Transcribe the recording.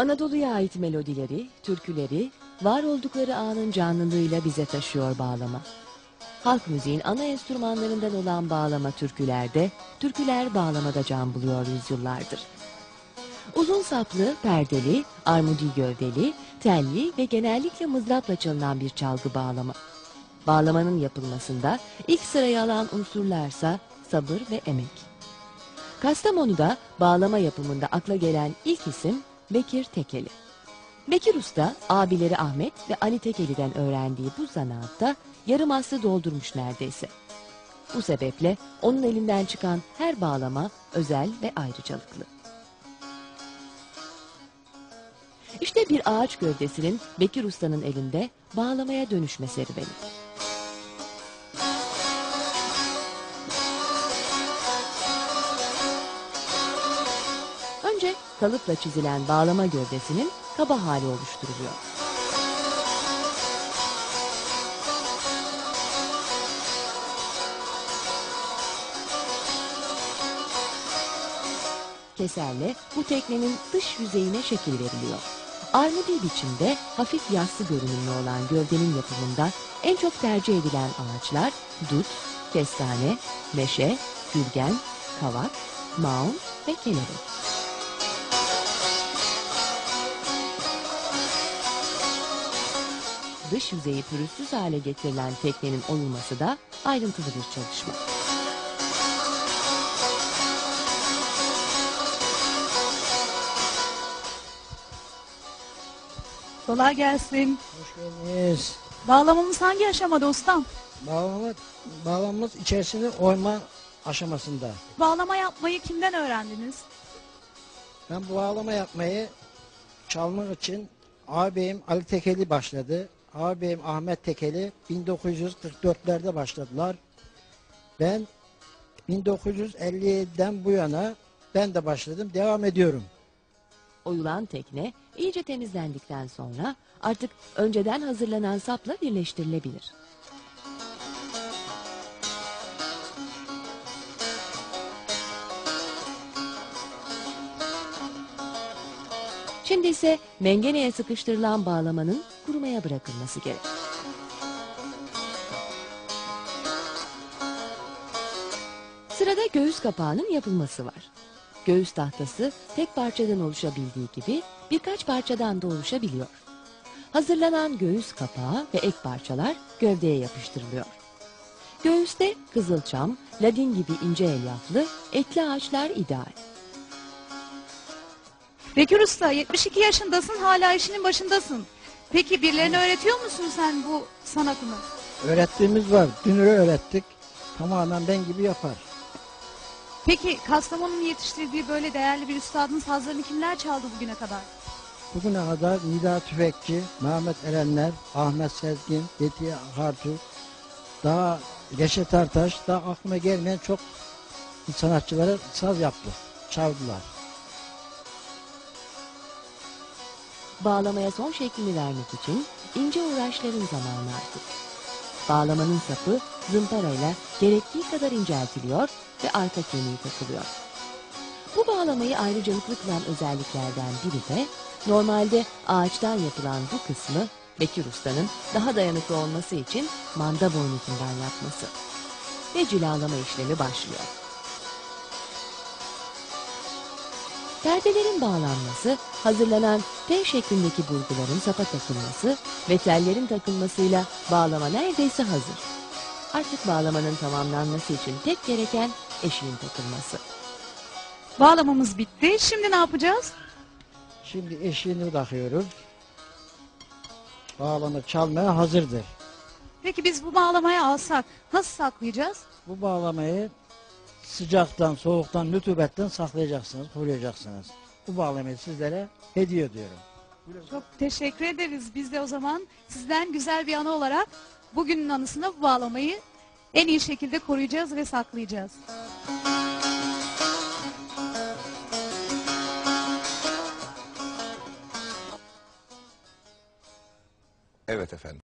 Anadolu'ya ait melodileri, türküleri, var oldukları anın canlılığıyla bize taşıyor bağlama. Halk müziğin ana enstrümanlarından olan bağlama türkülerde, türküler bağlamada can buluyor yüzyıllardır. Uzun saplı, perdeli, armudi gövdeli, telli ve genellikle mızrapla çalınan bir çalgı bağlama. Bağlamanın yapılmasında ilk sırayı alan unsurlarsa sabır ve emek. Kastamonu'da bağlama yapımında akla gelen ilk isim Bekir Tekeli. Bekir Usta, abileri Ahmet ve Ali Tekeli'den öğrendiği bu zanaatta yarım asrı doldurmuş neredeyse. Bu sebeple onun elinden çıkan her bağlama özel ve ayrıcalıklı. İşte bir ağaç gövdesinin Bekir Usta'nın elinde bağlamaya dönüşme serüveni. Kalıpla çizilen bağlama gövdesinin kaba hali oluşturuluyor. Keserle bu teknenin dış yüzeyine şekil veriliyor. Armudi biçimde hafif yassı görünümlü olan gövdenin yapımında en çok tercih edilen ağaçlar dut, kestane, meşe, gürgen, kavak, maun ve kelebek. Dış yüzeyi pürüzsüz hale getirilen teknenin oyulması da ayrıntılı bir çalışma. Kolay gelsin. Hoş geldiniz. Bağlamamız hangi aşamada ustam? Bağlama, bağlamamız içerisinde oyma aşamasında. Bağlama yapmayı kimden öğrendiniz? Ben bu bağlama yapmayı çalmak için ağabeyim Ali Tekeli başladı. Ağabeyim Ahmet Tekeli 1944'lerde başladılar. Ben 1957'den bu yana ben de başladım. Devam ediyorum. Oyulan tekne iyice temizlendikten sonra artık önceden hazırlanan sapla birleştirilebilir. Şimdi ise mengeneye sıkıştırılan bağlamanın kurumaya bırakılması gerek. Sırada göğüs kapağının yapılması var. Göğüs tahtası tek parçadan oluşabildiği gibi birkaç parçadan da oluşabiliyor. Hazırlanan göğüs kapağı ve ek parçalar gövdeye yapıştırılıyor. Göğüste kızılçam, ladin gibi ince elyaflı, etli ağaçlar ideal. Bekir Usta 72 yaşındasın hala işinin başındasın. Peki birilerine öğretiyor musun sen bu sanatını? Öğrettiğimiz var. Dünürü öğrettik. Tamamen ben gibi yapar. Peki Kastamonu'nun yetiştirdiği böyle değerli bir üstadın sazlarını kimler çaldı bugüne kadar? Bugüne kadar Nida Tüfekçi, Mehmet Erenler, Ahmet Sezgin, Beti Hartu, daha Reşet Ertaş, daha aklıma gelmeyen çok sanatçılara saz yaptı, çaldılar. Bağlamaya son şeklini vermek için ince uğraşların zamanı artık. Bağlamanın sapı zımparayla gerektiği kadar inceltiliyor ve arka kemiği takılıyor. Bu bağlamayı ayrıcalıklı kılan özelliklerden biri de normalde ağaçtan yapılan bu kısmı Bekir Usta'nın daha dayanıklı olması için manda boynutundan yapması. Ve cilalama işlemi başlıyor. Perdelerin bağlanması, hazırlanan T şeklindeki burguların sapa takılması ve tellerin takılmasıyla bağlama neredeyse hazır. Artık bağlamanın tamamlanması için tek gereken eşiğin takılması. Bağlamamız bitti. Şimdi ne yapacağız? Şimdi eşiğini takıyoruz. Bağlama çalmaya hazırdır. Peki biz bu bağlamayı alsak nasıl saklayacağız? Bu bağlamayı sıcaktan, soğuktan, nütubetten saklayacaksınız, koruyacaksınız. Bu bağlamayı sizlere hediye ediyorum. Çok teşekkür ederiz. Biz de o zaman sizden güzel bir anı olarak bugünün anısına bu bağlamayı en iyi şekilde koruyacağız ve saklayacağız. Evet efendim.